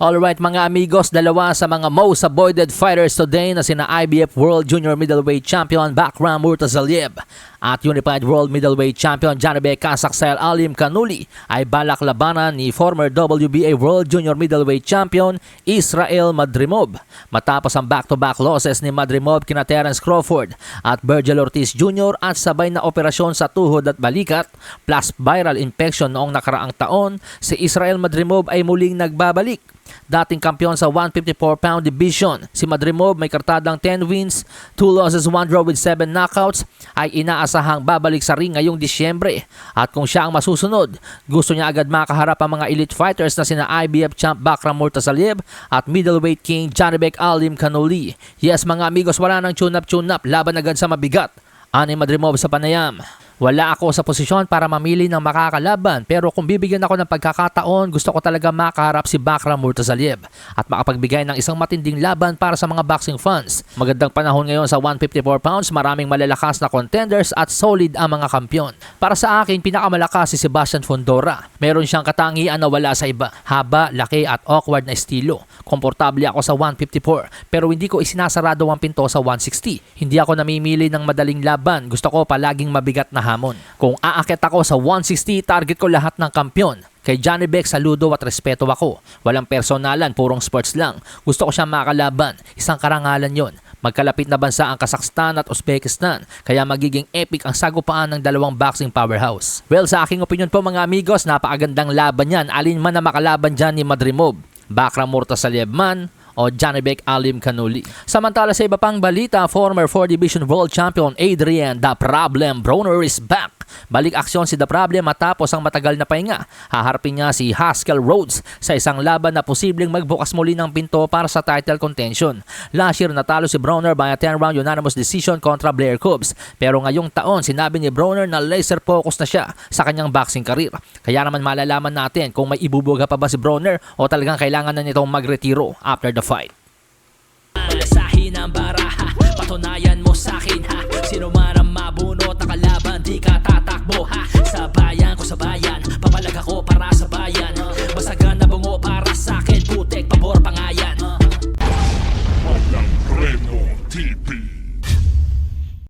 Alright mga amigos, dalawa sa mga most avoided fighters today na sina IBF World Junior Middleweight Champion Bakram Murtazaliev at Unified World Middleweight Champion Janibek Kasaksel Alim Kanuli ay balak labanan ni former WBA World Junior Middleweight Champion Israel Madrimov. Matapos ang back-to-back losses ni Madrimov kina Terence Crawford at Virgil Ortiz Jr. at sabay na operasyon sa tuhod at balikat plus viral infection noong nakaraang taon, si Israel Madrimov ay muling nagbabalik. Dating kampiyon sa 154-pound division, si Madrimov may kartadang 10 wins, 2 losses, 1 draw with 7 knockouts, ay inaasahang babalik sa ring ngayong Disyembre. At kung siya ang masusunod, gusto niya agad makaharap ang mga elite fighters na sina IBF champ Bakram Murtasaliev at middleweight king Janibek Alim Kanoli. Yes mga amigos, wala nang tune-up-tune-up, laban agad sa mabigat. Ani Madrimov sa panayam. Wala ako sa posisyon para mamili ng makakalaban pero kung bibigyan ako ng pagkakataon, gusto ko talaga makaharap si Bakram Murtazaliev at makapagbigay ng isang matinding laban para sa mga boxing fans. Magandang panahon ngayon sa 154 pounds, maraming malalakas na contenders at solid ang mga kampiyon. Para sa akin, pinakamalakas si Sebastian Fondora. Meron siyang katangian na wala sa iba. Haba, laki at awkward na estilo. Komportable ako sa 154 pero hindi ko isinasarado ang pinto sa 160. Hindi ako namimili ng madaling laban. Gusto ko palaging mabigat na hamon. Kung aakit ako sa 160, target ko lahat ng kampyon. Kay Johnny Beck, saludo at respeto ako. Walang personalan, purong sports lang. Gusto ko siyang makalaban. Isang karangalan yon. Magkalapit na bansa ang Kazakhstan at Uzbekistan, kaya magiging epic ang sagupaan ng dalawang boxing powerhouse. Well, sa aking opinion po mga amigos, napakagandang laban yan. Alin man na makalaban dyan ni Madrimov. Bakram Murtasaliev man, o Janibek Alim Kanuli. Samantala sa iba pang balita, former 4 Division World Champion Adrian The Problem Broner is back. Balik aksyon si The Problem matapos ang matagal na pahinga. Haharapin niya si Haskell Rhodes sa isang laban na posibleng magbukas muli ng pinto para sa title contention. Last year natalo si Broner by a 10-round unanimous decision kontra Blair Cubs. Pero ngayong taon sinabi ni Broner na laser focus na siya sa kanyang boxing career. Kaya naman malalaman natin kung may ibubuga pa ba si Broner o talagang kailangan na nitong magretiro after the fight. Alasahin ang baraha Patunayan mo sa akin ha Sino man